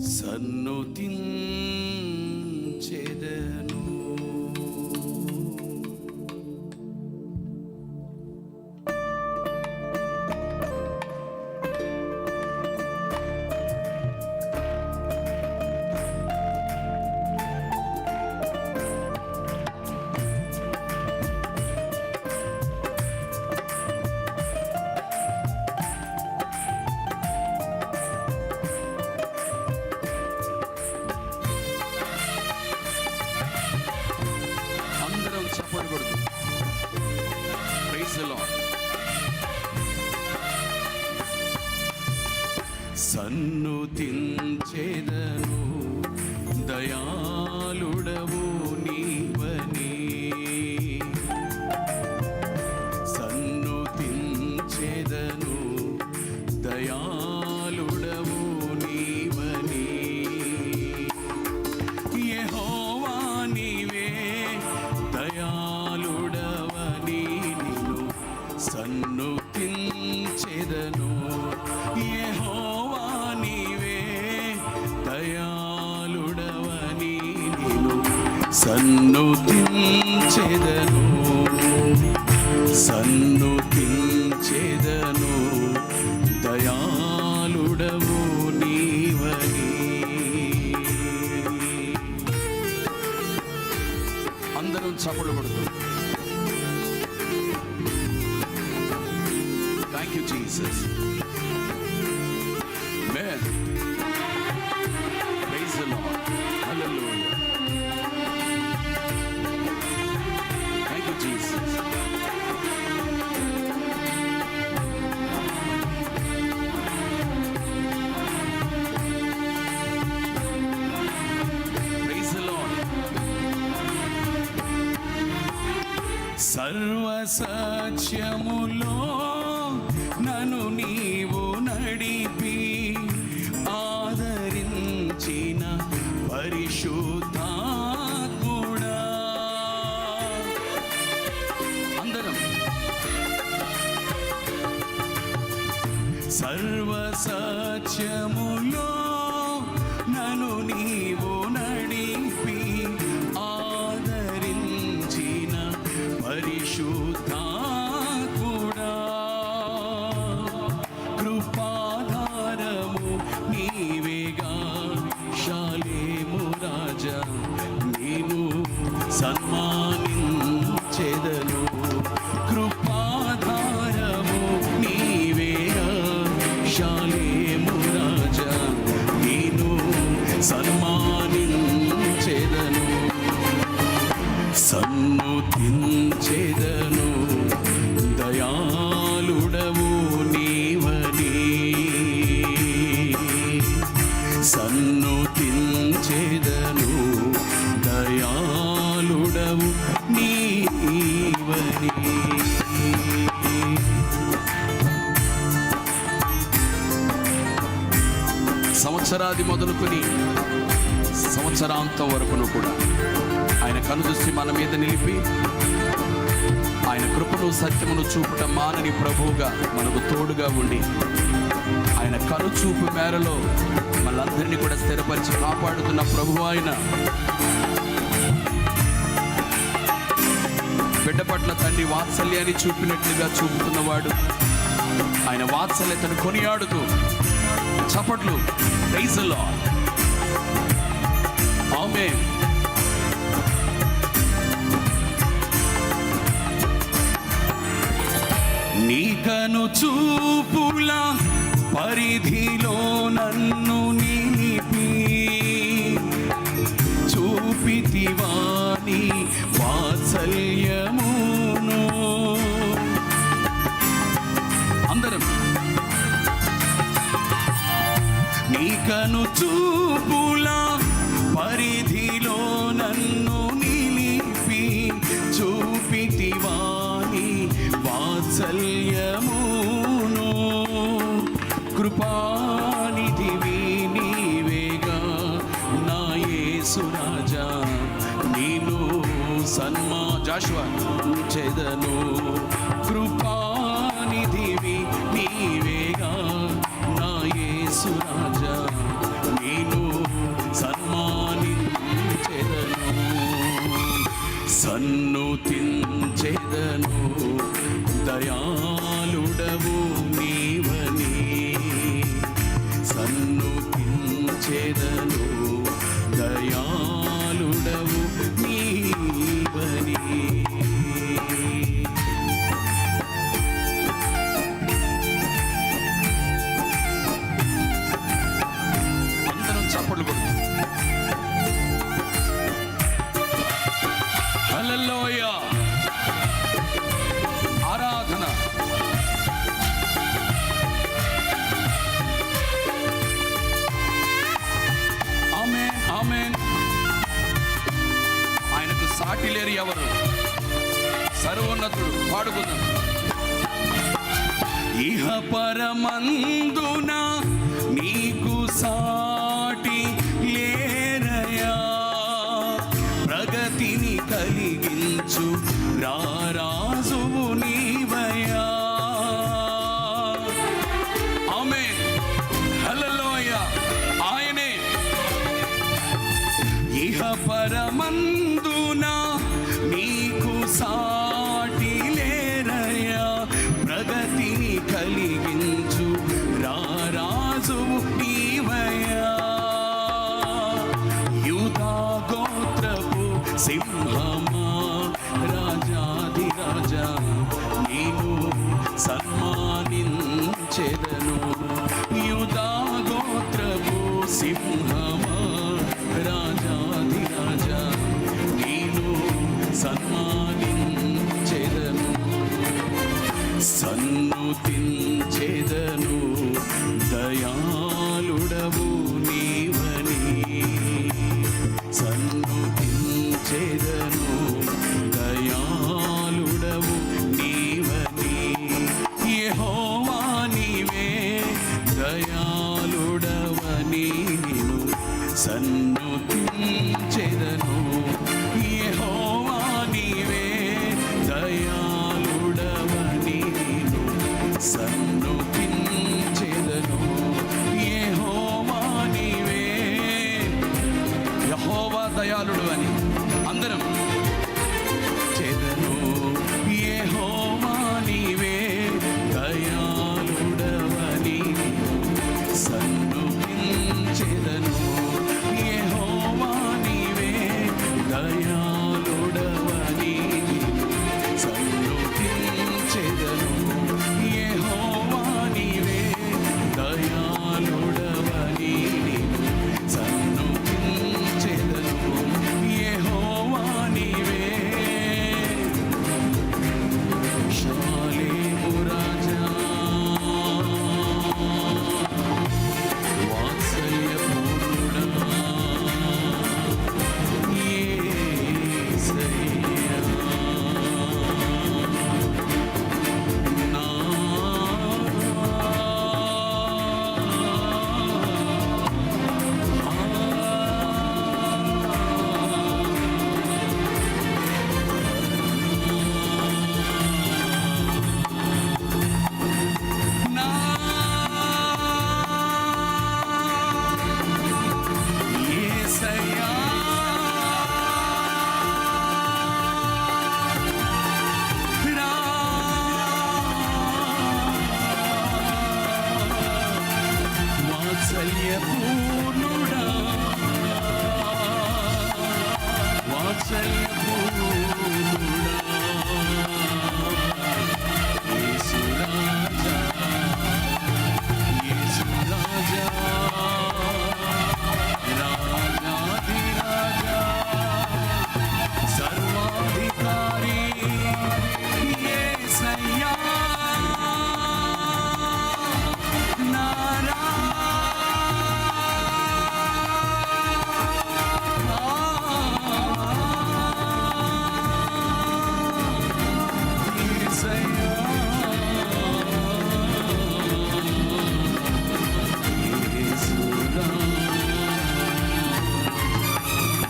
సన్నుతించెదను. అందరం చప్పట్లు కొడుతూ. ప్రైజ్ ది లార్డ్ దయాళుడవు. సన్నుతించెదను సన్నుతించెదను దయాళుడవు నీవని. అందరం చప్పుడు కొడుతూ సత్యములో నను నీవు నడిపి ఆదరించిన పరిశుద్ధాత్ముడా. అందరం. సర్వసత్యములో నను నీవు సన్నుతించెదను దయాళుడవు నీవని. సన్నుతించెదను దయాళుడవు నీవని. సంవత్సరాది మొదలుకొని సంవత్సరాంతం వరకును కూడా ఆయన కనుదృష్టి మన మీద నిలిపి. ఆయన కృపను సత్యమును చూపుట మానని ప్రభువుగా మనకు తోడుగా ఉండి. ఆయన కనుచూపు మేరలో మనందరినీ కూడా స్థిరపరిచి కాపాడుతున్న ప్రభు ఆయన. బిడ్డ పట్ల తండ్రి వాత్సల్యాన్ని చూపినట్లుగా చూపుతున్నవాడు. ఆయన వాత్సల్యతను కొనియాడుతూ చప్పట్లు ప్రైజ్ ఆమెన్ నీకను చూపుల పరిధిలో నన్ను నన్ను పించెదను దయాలుడవు నీవని అందరం చప్పట్లు కొడుతుంది సాటి లేరు ఎవరు? సర్వోన్నతుడు పాడుకుందాం. ఇహ పరమందున నీకు సాటి లేరయా ప్రగతిని కలిగించు రారాజు ఎదను దయాళుడవు నీవని. యెహోవా నీవే దయాళుడవని సన్నుతి